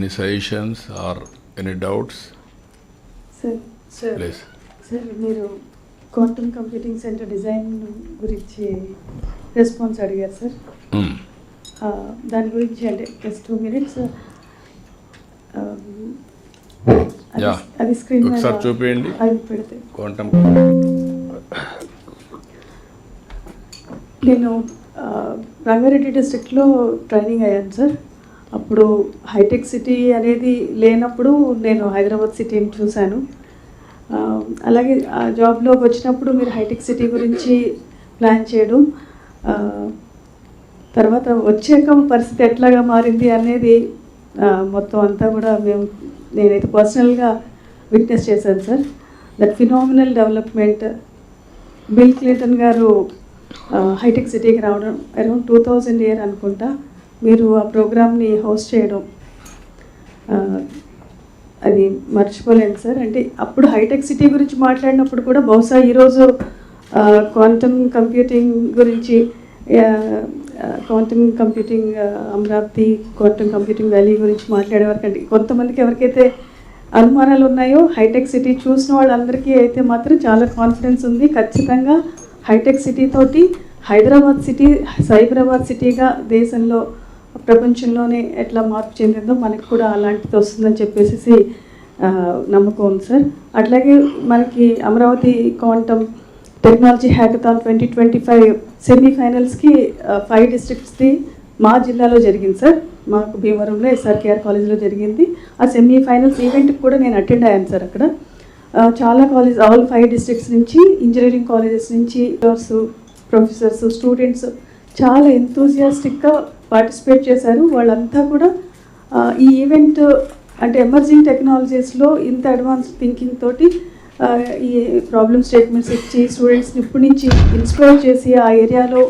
any suggestions or any doubts, sir sir మీరు quantum computing centre design గురించి response అడిగారు sir Hmm. దాని గురించి అంటే జస్ట్ టూ మినిట్స్. అది స్క్రీన్ ఒకసారి చూపియండి. అవి పెడితే Quantum. నేను రంగారెడ్డి డిస్ట్రిక్ట్లో ట్రైనింగ్ అయ్యాను సార్ అప్పుడు హైటెక్ సిటీ అనేది లేనప్పుడు నేను హైదరాబాద్ సిటీని చూశాను. అలాగే ఆ జాబ్లోకి వచ్చినప్పుడు మీరు హైటెక్ సిటీ గురించి ప్లాన్ చేయడం తర్వాత వచ్చాక పరిస్థితి ఎట్లాగా మారింది అనేది మొత్తం అంతా కూడా మేము నేనైతే పర్సనల్గా విట్నెస్ చేశాను sir. That phenomenal development Bill Clinton garu hitech సిటీకి రావడం అరౌండ్ టూ థౌజండ్ ఇయర్ అనుకుంటా. మీరు ఆ ప్రోగ్రామ్ని హోస్ట్ చేయడం అది మర్చిపోలేను సార్. అంటే అప్పుడు హైటెక్ సిటీ గురించి మాట్లాడినప్పుడు కూడా బహుశా ఈరోజు క్వాంటమ్ కంప్యూటింగ్ గురించి quantum computing Amaravati quantum computing valley గురించి మాట్లాడేవారికంటే కొంతమందికి ఎవరికైతే అనుమానాలు ఉన్నాయో హైటెక్ సిటీ చూసిన వాళ్ళందరికీ అయితే మాత్రం చాలా కాన్ఫిడెన్స్ ఉంది. ఖచ్చితంగా హైటెక్ సిటీ తోటి హైదరాబాద్ సిటీ సైబరాబాద్ సిటీగా దేశంలో ప్రపంచంలోనే ఎట్లా మార్పు చెందిందో మనకి కూడా అలాంటిది వస్తుందని చెప్పేసి నమ్మకం ఉంది సార్. అట్లాగే మనకి Amaravati quantum technology hackathon twenty twenty five సెమీఫైనల్స్కి five డిస్ట్రిక్ట్స్ది మా జిల్లాలో జరిగింది సార్. మాకు భీమవరంలో ఎస్ఆర్కేఆర్ కాలేజ్లో జరిగింది. ఆ సెమీఫైనల్స్ ఈవెంట్కి కూడా నేను అటెండ్ అయ్యాను సార్ అక్కడ. చాలా కాలేజ్ ఆల్ ఫైవ్ డిస్ట్రిక్ట్స్ నుంచి ఇంజనీరింగ్ కాలేజెస్ నుంచి ప్రొఫెసర్స్ స్టూడెంట్స్ చాలా ఎంతూజియాస్టిక్గా పార్టిసిపేట్ చేశారు వాళ్ళంతా కూడా ఈ ఈవెంట్ అంటే ఎమర్జింగ్ టెక్నాలజీస్లో ఇంత అడ్వాన్స్ థింకింగ్ తోటి ఈ ప్రాబ్లమ్ స్టేట్మెంట్స్ ఇచ్చి స్టూడెంట్స్ని ఇప్పటి నుంచి ఇన్స్పైర్ చేసి ఆ ఏరియాలో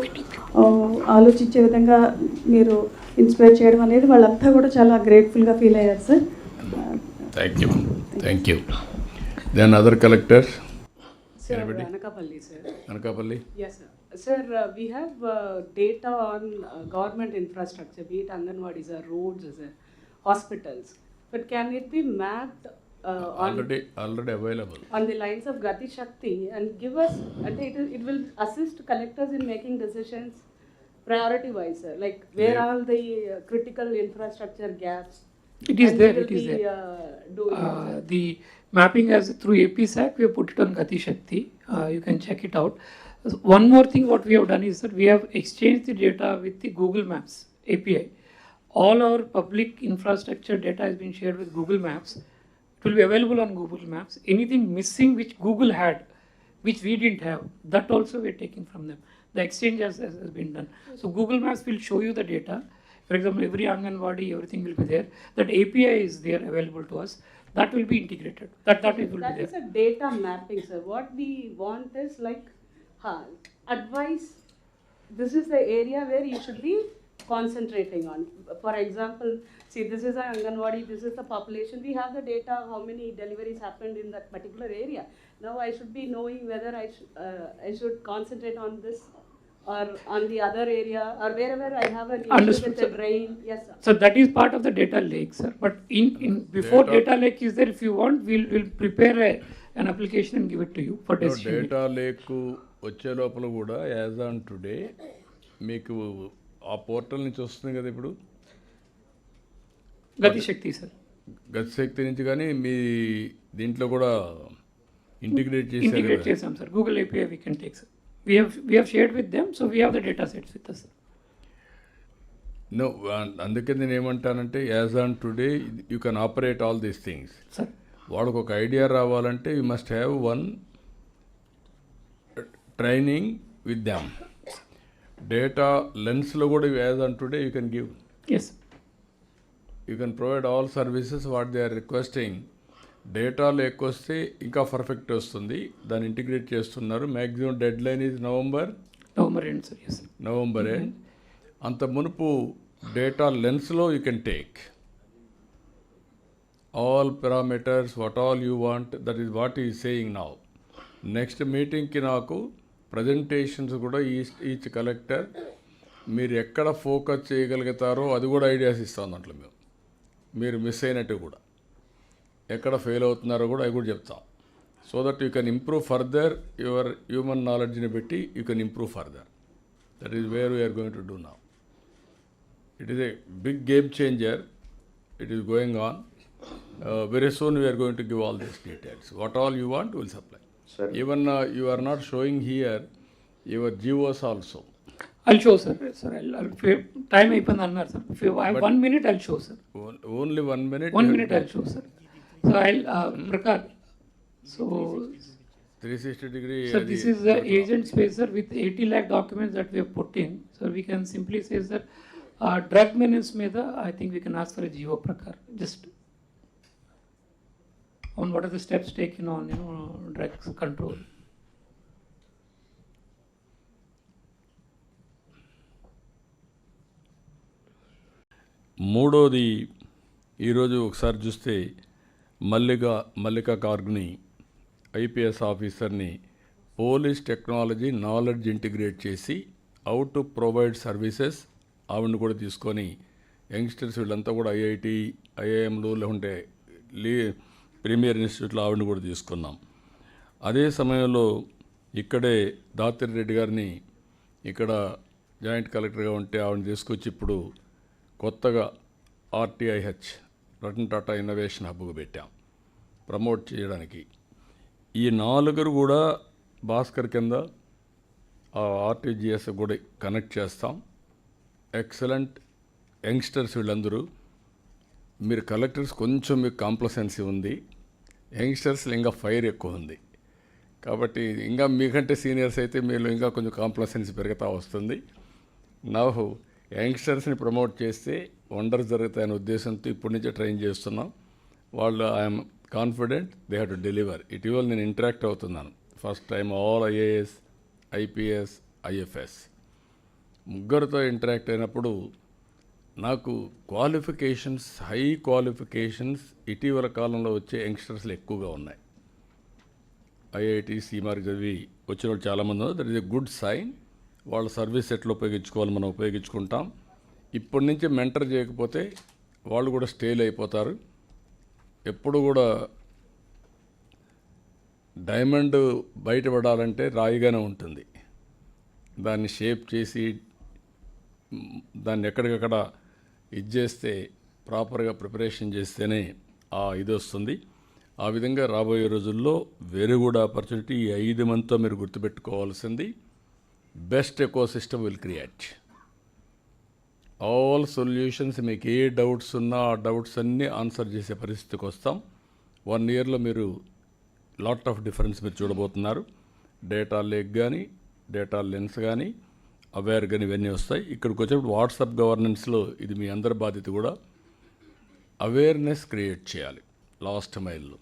ఆలోచించే విధంగా మీరు ఇన్స్పైర్ చేయడం అనేది వాళ్ళంతా కూడా చాలా గ్రేట్ఫుల్గా ఫీల్ అయ్యారు sir Thank you. Thank you. Then other collectors, Sir, Anybody? Anakapalli, sir. Anakapalli. Yes, sir. Sir, uh, we have uh, data on uh, government infrastructure, be it Anganwadis or roads, or hospitals. But can it be mapped uh, on, Already, already available. on the lines of Gati Shakti and give us, and it, it will assist collectors in making decisions priority wise, sir? Like where Yeah. are the uh, critical infrastructure gaps? It is and there, it is be, there. Uh, doing, Uh, the mapping as through APSAC, we have put it on Gati Shakti. Uh, you can check it out. One more thing, what we have done is that we have exchanged the data with the Google Maps API. All our public infrastructure data has been shared with Google Maps. It will be available on Google Maps. Anything missing which Google had, which we didn't have, that also we are taking from them. The exchange has, has has been done. So Google Maps will show you the data. For example, every Anganwadi, everything will be there. That API is there available to us. That will be integrated. That that will be That there. is a data mapping, sir. What we want is like, Huh. Advice. This is the area where you should be concentrating on. For example, see this is an Anganwadi, this is the population. We have the data how many deliveries happened in that particular area. Now I should be knowing whether I, sh uh, I should concentrate on this or on the other area or wherever I have an issue with the brain. Yes, sir. So that is part of the data lake, sir. But in, in before data, data lake is there, if you want, we'll, we'll prepare a, an application and give it to you for testing. No, data lake వచ్చే లోపల కూడా as on today మీకు ఆ portal నుంచి వస్తుంది కదా ఇప్పుడు Shakti, sir. గతిశక్తి నుంచి కానీ మీ దీంట్లో కూడా ఇంటిగ్రేట్ చేశారు sir. Google API we can take, sir. We have we have shared with them, so we have the data sets with us. Sir. No అందుకే నేను ఏమంటానంటే as on today you can operate all these things. వాడికి ఒక idea రావాలంటే you must have one training with them data లెన్స్లో కూడా as on today you can give Yes. You can provide all services what they are requesting డేటాలో ఎక్కువ వస్తే ఇంకా perfect వస్తుంది. దాన్ని ఇంటిగ్రేట్ చేస్తున్నారు. Maximum deadline is November November end, sir. Yes. November end అంత మునుపు data లెన్స్లో you can take all parameters what all you want that is what is saying now next మీటింగ్కి నాకు ప్రజెంటేషన్స్ కూడా ఈచ్ ఈచ్ కలెక్టర్ మీరు ఎక్కడ focus చేయగలుగుతారో అది కూడా ideas ఇస్తాం దాంట్లో మేము. మీరు మిస్ అయినట్టు కూడా. ఎక్కడ ఫెయిల్ అవుతున్నారో కూడా అవి కూడా చెప్తాం. So that you can improve further your human నాలెడ్జ్ని పెట్టి you can improve further. That is where we're going to do now. It is a big game changer. It is going on. Very soon we're going to give all these details what all you want will supply Even you are not showing here your జియోస్ also I'll show, sir. Sir, I'll, I'll time అయిపోయింది అన్నారు sir If you- I have one minute, I'll show, sir. Only one minute One minute, I'll show, sir. So I'll, uh, Prakash, so, three sixty degree sir, this is the agent space, sir, with eighty lakh documents that we have put in. So we can simply say, sir, uh, drug menace మీద, I think we can ask for a geo Prakar, just on what are the steps taken on, you know, drugs control. మూడోది ఈరోజు ఒకసారి చూస్తే మల్లిక మల్లిక కార్గ్ని IPS ఆఫీసర్ని police technology knowledge integrate చేసి how to provide services ఆవిడని కూడా తీసుకొని యంగ్స్టర్స్ వీళ్ళంతా కూడా ఐఐటి ఐఐఎంలు లేకుంటే లీ ప్రీమియర్ ఇన్స్టిట్యూట్లో ఆవిడని కూడా తీసుకున్నాం. అదే సమయంలో ఇక్కడే దాతిరి రెడ్డి గారిని ఇక్కడ జాయింట్ కలెక్టర్గా ఉంటే ఆవిడని తీసుకొచ్చి ఇప్పుడు కొత్తగా ఆర్టీఐహెచ్ రతన్ టాటా ఇన్నోవేషన్ హబ్కు పెట్టాం. ప్రమోట్ చేయడానికి. ఈ నాలుగురు కూడా భాస్కర్ కింద ఆ ఆర్టీజీఎస్ కూడా కనెక్ట్ చేస్తాం. ఎక్సలెంట్ యంగ్స్టర్స్ వీళ్ళందరూ. మీరు కలెక్టర్స్ కొంచెం మీకు కాంప్లసెన్సీ ఉంది. యంగ్స్టర్స్లో ఇంకా ఫైర్ ఎక్కువ ఉంది. కాబట్టి ఇంకా మీకంటే సీనియర్స్ అయితే మీరు ఇంకా కొంచెం కాంప్లసెన్స్ పెరుగుతూ వస్తుంది. నవ్వు యంగ్స్టర్స్ని ప్రమోట్ చేస్తే వండర్స్ జరుగుతాయనే ఉద్దేశంతో ఇప్పటి నుంచే ట్రైన్ చేస్తున్నాం. వాళ్ళు I'm confident they have to deliver. ఇటీవల నేను ఇంటరాక్ట్ అవుతున్నాను. First time all IAS IPS IFS. ముగ్గురితో interact అయినప్పుడు నాకు క్వాలిఫికేషన్స్ హై క్వాలిఫికేషన్స్ ఇటీవల కాలంలో వచ్చే యంగ్స్టర్స్లు ఎక్కువగా ఉన్నాయి. ఐఐటి సీమార్క్ చదివి వచ్చిన వాళ్ళు చాలామంది ఉన్నారు. That is a good sign వాళ్ళ సర్వీస్ ఎట్లా ఉపయోగించుకోవాలి మనం ఉపయోగించుకుంటాం. ఇప్పటి నుంచి మెంటర్ చేయకపోతే వాళ్ళు కూడా స్టేల్ అయిపోతారు. ఎప్పుడు కూడా డైమండ్ బయటపడాలంటే రాయిగానే ఉంటుంది. దాన్ని షేప్ చేసి దాన్ని ఎక్కడికక్కడ ఇది చేస్తే ప్రాపర్గా ప్రిపరేషన్ చేస్తేనే ఆ ఇది వస్తుంది. ఆ విధంగా రాబోయే రోజుల్లో వేరే కూడా ఆపర్చునిటీ ఈ ఐదు మందితో మీరు గుర్తుపెట్టుకోవాల్సింది. Best ecosystem will create. All solutions మీకు ఏ డౌట్స్ ఉన్నా ఆ డౌట్స్ అన్నీ ఆన్సర్ చేసే పరిస్థితికి వస్తాం. వన్ ఇయర్లో మీరు లాట్ ఆఫ్ డిఫరెన్స్ మీరు చూడబోతున్నారు. డేటా లేక్ కానీ డేటా లెన్స్ కానీ అవేర్ కానీ ఇవన్నీ వస్తాయి. ఇక్కడికి వచ్చేప్పుడు వాట్సాప్ గవర్నెన్స్లో ఇది మీ అందరి బాధ్యత కూడా అవేర్నెస్ క్రియేట్ చేయాలి లాస్ట్ మైల్లో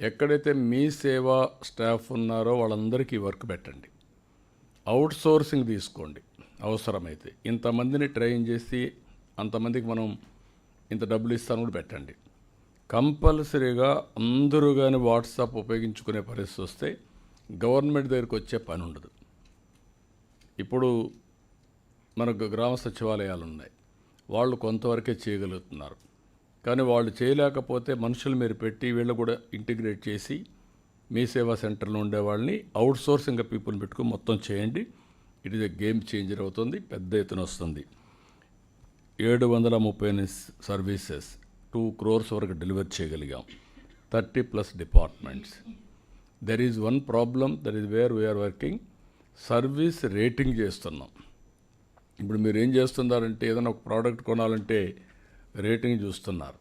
ఎక్కడైతే మీ సేవా స్టాఫ్ ఉన్నారో వాళ్ళందరికీ వర్క్ పెట్టండి. అవుట్ సోర్సింగ్ తీసుకోండి. అవసరమైతే ఇంతమందిని ట్రైన్ చేసి అంతమందికి మనం ఇంత డబ్బులు ఇస్తాను కూడా పెట్టండి. కంపల్సరీగా అందరూ కానీ వాట్సాప్ ఉపయోగించుకునే పరిస్థితి వస్తే గవర్నమెంట్ దగ్గరికి వచ్చే పని ఉండదు. ఇప్పుడు మనకు గ్రామ సచివాలయాలు ఉన్నాయి. వాళ్ళు కొంతవరకే చేయగలుగుతున్నారు. కానీ వాళ్ళు చేయలేకపోతే మనుషులు మీరు పెట్టి వీళ్ళు కూడా ఇంటిగ్రేట్ చేసి మీ సేవా సెంటర్లో ఉండే వాళ్ళని అవుట్ సోర్సింగ్ పీపుల్ పెట్టుకుని మొత్తం చేయండి. It is a game changer అవుతుంది పెద్ద ఎత్తున వస్తుంది. ఏడు వందల ముప్పై ఎనిమిది సర్వీసెస్ టూ క్రోర్స్ వరకు డెలివర్ చేయగలిగాం. Thirty plus departments. There is one problem that is where we're working. Service rating చేస్తున్నాం. ఇప్పుడు మీరు ఏం చేస్తున్నారంటే ఏదైనా ఒక ప్రోడక్ట్ కొనాలంటే రేటింగ్ చూస్తున్నారు.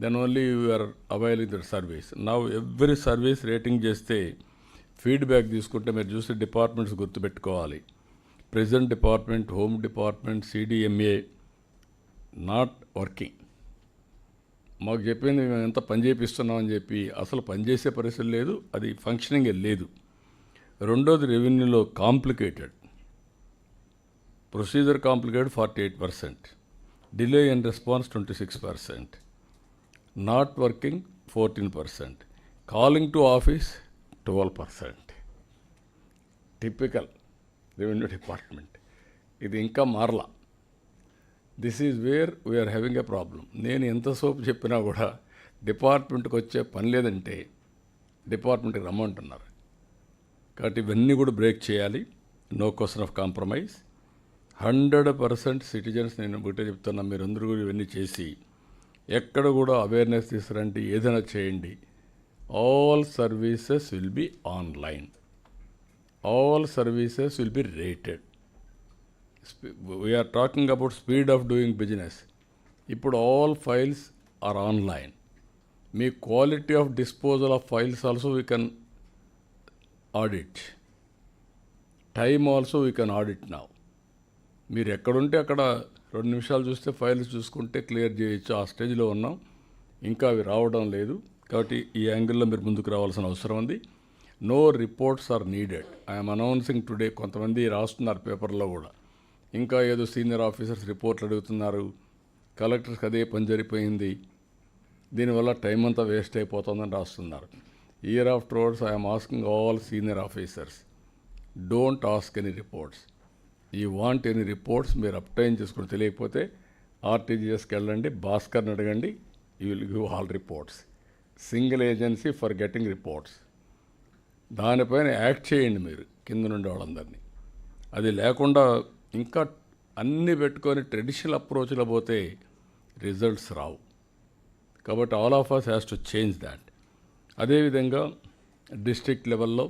Then only you're availing that service నా ఎవ్రీ సర్వీస్ రేటింగ్ చేస్తే ఫీడ్బ్యాక్ తీసుకుంటే మీరు చూసే డిపార్ట్మెంట్స్ గుర్తుపెట్టుకోవాలి. Present department home department CDMA not working మాకు చెప్పింది మేము ఎంత పని చేపిస్తున్నామని చెప్పి అసలు పనిచేసే పరిస్థితి లేదు అది ఫంక్షనింగ్ లేదు. రెండోది రెవెన్యూలో complicated procedure complicated forty eight percent delay and response twenty six percent not working fourteen percent calling to office twelve percent typical revenue department ఇది ఇంకా మారలా. This is where we're having a problem నేను ఎంత సోపు చెప్పినా కూడా డిపార్ట్మెంట్కి వచ్చే పని లేదంటే డిపార్ట్మెంట్కి రమ్మంటున్నారు. కాబట్టి ఇవన్నీ కూడా బ్రేక్ చేయాలి. No question of compromise hundred percent citizens నేను ఒకటే చెప్తున్నా మీరందరూ కూడా ఇవన్నీ చేసి ఎక్కడ కూడా అవేర్నెస్ తీసుకురండి ఏదైనా చేయండి. All services will be online all services will be rated we're talking about speed of doing business ఇప్పుడు all files are online me quality of disposal of files also we can audit. Time also we can audit నా. మీరు ఎక్కడుంటే అక్కడ రెండు నిమిషాలు చూస్తే files చూసుకుంటే clear చేయొచ్చు. ఆ స్టేజ్లో ఉన్నాం. ఇంకా అవి రావడం లేదు. కాబట్టి ఈ యాంగిల్లో మీరు ముందుకు రావాల్సిన అవసరం ఉంది. No reports are needed. I'm announcing today కొంతమంది రాస్తున్నారు పేపర్లో కూడా. ఇంకా ఏదో సీనియర్ ఆఫీసర్స్ రిపోర్ట్లు అడుగుతున్నారు. కలెక్టర్స్కి అదే పని జరిపోయింది దీనివల్ల టైం అంతా వేస్ట్ అయిపోతుందని రాస్తున్నారు. Year afterwards I'm asking all senior officers don't ask any reports ఈ వాంట్ ఎనీ రిపోర్ట్స్ మీరు అప్టైన్ చేసుకుని తెలియకపోతే ఆర్టీజీఎస్కి వెళ్ళండి భాస్కర్ని అడగండి you will give all reports single agency for getting reports దానిపైన యాక్ట్ చేయండి మీరు కింద నుండి వాళ్ళందరినీ. అది లేకుండా ఇంకా అన్నీ పెట్టుకొని ట్రెడిషనల్ అప్రోచ్లో పోతే రిజల్ట్స్ రావు. కాబట్టి all of us has to change that అదేవిధంగా డిస్ట్రిక్ట్ లెవెల్లో